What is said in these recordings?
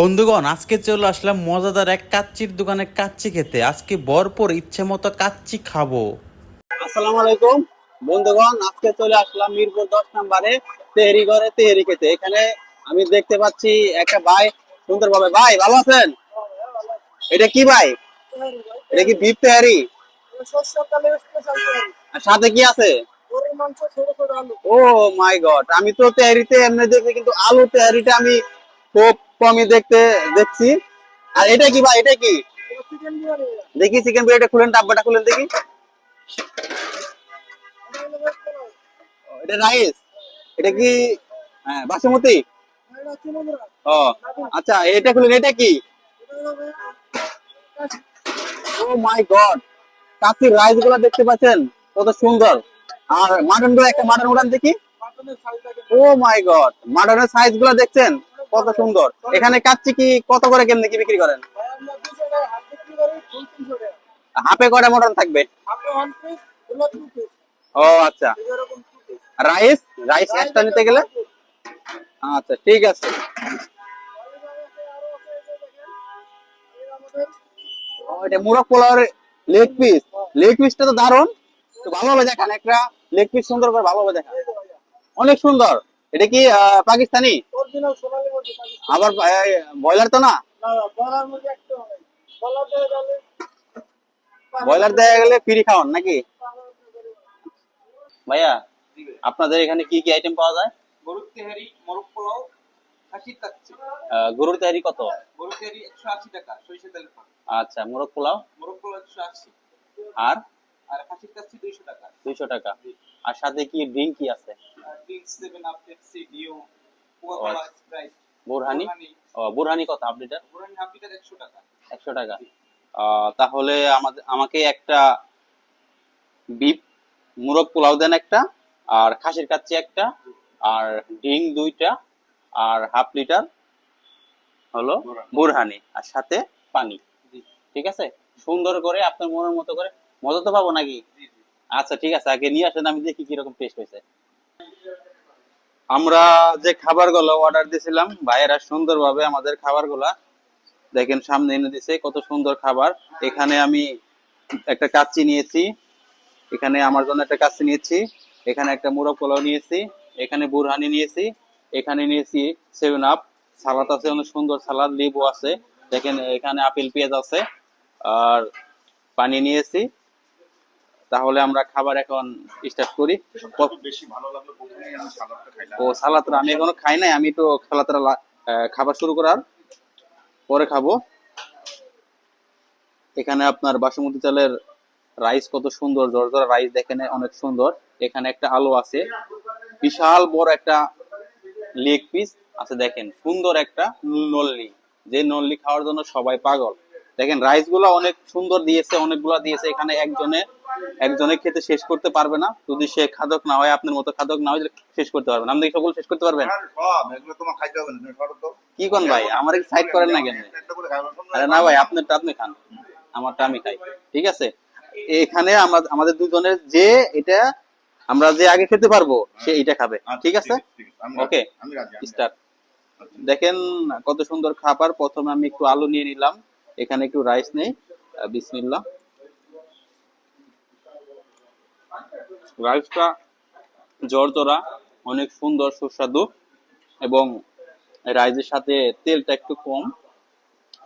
বন্ধুগণ, আজকে চলে আসলাম মজাদার এক কাচ্চির দোকানে কাচ্চি খেতে। আজকে ভরপুর ইচ্ছে মতো কাচ্চি খাব। আসসালামু আলাইকুম। বন্ধুগণ, আজকে চলে আসলাম মিরপুর দশ নম্বরে তেহরি ঘরে তেহরি খেতে। এখানে আমি দেখতে পাচ্ছি একটা ভাই, সুন্দর ভাবে। ভাই, ভালো আছেন? এটা কি ভাই? এটা কি বিফ তেহারি? সাথে কি আছে? ও মাই গড, আমি তো তেহারিতে এমনি দেখি, কিন্তু আলু তেহারিটা আমি খুব কমই দেখতে দেখছি। আর এটা কি ভাই, এটা কি? দেখি চিকেন বিরিয়ানিটা খুলেন, ডাব্বাটা খুলেন দেখি। এটা রাইস। এটা কি? হ্যাঁ বাসমতি? ও আচ্ছা এটা খুলেন, এটা কি? ও মাই গড কাচির রাইসগুলা দেখতে পাচ্ছেন? কত সুন্দর। আর মাটনগুলো একটা মাটন উড়ান দেখি। ও মাই গড, মাটনের সাইজগুলা দেখছেন? কত সুন্দর। এখানে কাচ্চি কি কত করে কেমনি কি বিক্রি করেন? হাফে কটা মটন থাকবে? ও আচ্ছা। রাইস? রাইস একটা নিতে গেলে? আচ্ছা ঠিক আছে। মুরগ লেগ পিস। লেগ পিসটা তো দারুণ। তো ভালোভাবে দেখান একটা। লেগ পিস সুন্দর করে ভালোভাবে দেখান। অনেক সুন্দর। এটা কি পাকিস্তানি? আবার ব্রয়লার তো না? ব্রয়লার দেয়া গেলে ফ্রি খাওয়ান নাকি? ভাইয়া আপনাদের এখানে কি কি আইটেম পাওয়া যায়? গরুর তেহারি মোরগ পোলাও খাসির কাচ্চি গরুর কত? তেহারি টাকা সরিষা তেলের আচ্ছা মোরগ পোলাও? মোরগ আর? আর খাসির কাচ্চি দুইশো টাকা। আর সাথে কি ড্রিঙ্ক কি আছে? ড্রিঙ্কস সেভেন আপ পেপসি ডিও বুরহানি? বুরহানি। কত টাকা। টাকা। তাহলে আমাদের আমাকে একটা বিপ মুরগ পোলাও দেন একটা আর খাসির কাচ্চি একটা আর ড্রিঙ্ক দুইটা আর হাফ লিটার হলো বুরহানি। আর সাথে পানি। ঠিক আছে? সুন্দর করে আপনার মনের মতো করে মজা তো পাবো নাকি? আচ্ছা ঠিক আছে আগে নিয়ে আসেন আমি দেখি কীরকম টেস্ট হয়েছে। আমরা যে খাবারগুলো অর্ডার দিয়েছিলাম ভাইয়েরা সুন্দরভাবে আমাদের খাবারগুলা দেখেন সামনে এনে দিছে, কত সুন্দর খাবার। এখানে আমি একটা কাচ্চি নিয়েছি, এখানে আমার জন্য একটা কাচ্চি নিয়েছি, এখানে একটা মুরগ পোলাও নিয়েছি, এখানে বুরহানি নিয়েছি, এখানে নিয়েছি সেভেন আপ, সালাদ আছে, অনেক সুন্দর সালাদ, লেবু আছে, দেখেন এখানে আপেল, পেঁয়াজ আছে, আর পানি নিয়েছি। তাহলে আমরা খাবার এখন স্টার্ট করি। ও সালাদটা আমি এখনও খাই নাই আমি তো আহ, খাবার শুরু করার পরে খাব। এখানে আপনার বাসমতি চালের রাইস কত সুন্দর জর্জরা রাইস দেখেন অনেক সুন্দর। এখানে একটা আলু আছে বিশাল বড় একটা লেগ পিস আছে দেখেন সুন্দর একটা নল্লি। যে নল্লি খাওয়ার জন্য সবাই পাগল। দেখেন রাইসগুলো অনেক সুন্দর দিয়েছে অনেকগুলা দিয়েছে এখানে একজনে একজনে খেতে শেষ করতে পারবে না। যদি সে খাদক না হয় আপনার মতো খাদক না হয় শেষ করতে পারবেন আপনি সকল শেষ করতে পারবেন? তো। কি কোন ভাই? আমার সাইড করেন না কেন? আরে না ভাই আপনারটা আপনি খান। আমারটা আমি খাই। ঠিক আছে? এখানে আমাদের দুজনের যে এটা আমরা যে আগে খেতে পারব সে এটা খাবে। আচ্ছা, ঠিক আছে? ওকে স্টার্ট দেখেন কত সুন্দর খাবার। প্রথমে আমি একটু আলু নিয়ে নিলাম। এখানে একটু রাইস নেই। বিসমিল্লাহ। রাইসটা জর্জরা, অনেক সুন্দর, সুস্বাদু এবং রাইসের সাথে তেলটা একটু কম।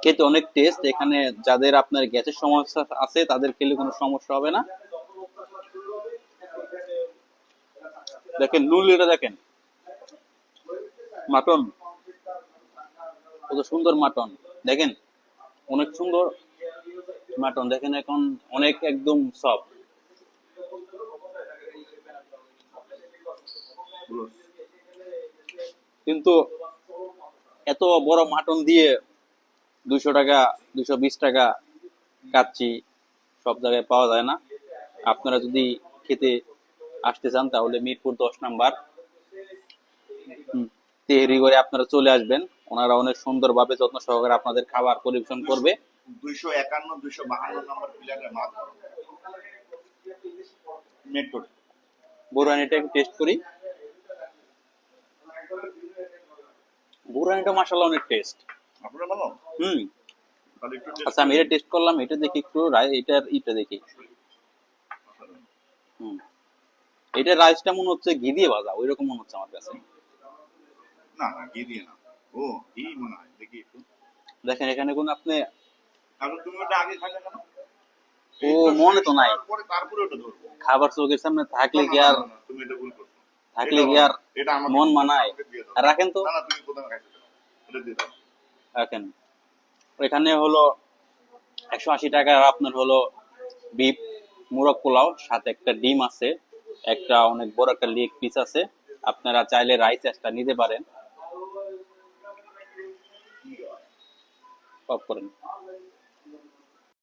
খেতে অনেক টেস্ট এখানে যাদের আপনার গ্যাসের সমস্যা আছে, তাদের খেলে কোনো সমস্যা হবে না। দেখেন নুনলিটা দেখেন। মাটন, কত সুন্দর মাটন। দেখেন, অনেক সুন্দর মাটন। দেখেন, এখন অনেক একদম সফট কিন্তু এত বড় মাটন দিয়ে দুইশো টাকা দুইশো বিশ টাকা কাচ্চি সব জায়গায় পাওয়া যায় না আপনারা যদি খেতে আসতে চান তাহলে মিরপুর দশ নাম্বার তেহরি করে আপনারা চলে আসবেন ওনারা অনেক সুন্দরভাবে যত্ন সহকারে আপনাদের খাবার পরিবেশন করবে দুইশো একান্ন দুইশো বাহান্ন নম্বর প্লেয়ারের মাছ মেট্রো বুরানিটা টেস্ট করি বুরানিটা অনেক টেস্ট আপনারা ভালো? হুম। আচ্ছা আমি এটা টেস্ট করলাম এটা দেখি একটু এটার ইটা দেখি। হুম। এটা রাইসটা মনে হচ্ছে ঘি দিয়ে ভাজা ওই রকম মনে হচ্ছে আমার কাছে। না না ঘি দিয়ে না। ও ঘি মনে হয় দেখি একটু। দেখেন এখানে কোন আপনি তুমি ওটা আগে খাইলে কেন? ও মনে তো নাই। খাবার চোখের সামনে থাকলে কি আর তুমি এটা ভুল করছ। থাকলে কি আর মন মানায়? রাখেন তো। রাখেন। এখানে হলো একশো আশি টাকার আপনার হলো বিফ মুরগ পোলাও সাথে একটা ডিম আছে একটা অনেক বড় একটা লেগ পিস আছে। আপনারা চাইলে রাইস একটা নিতে পারেন। অফ করেন।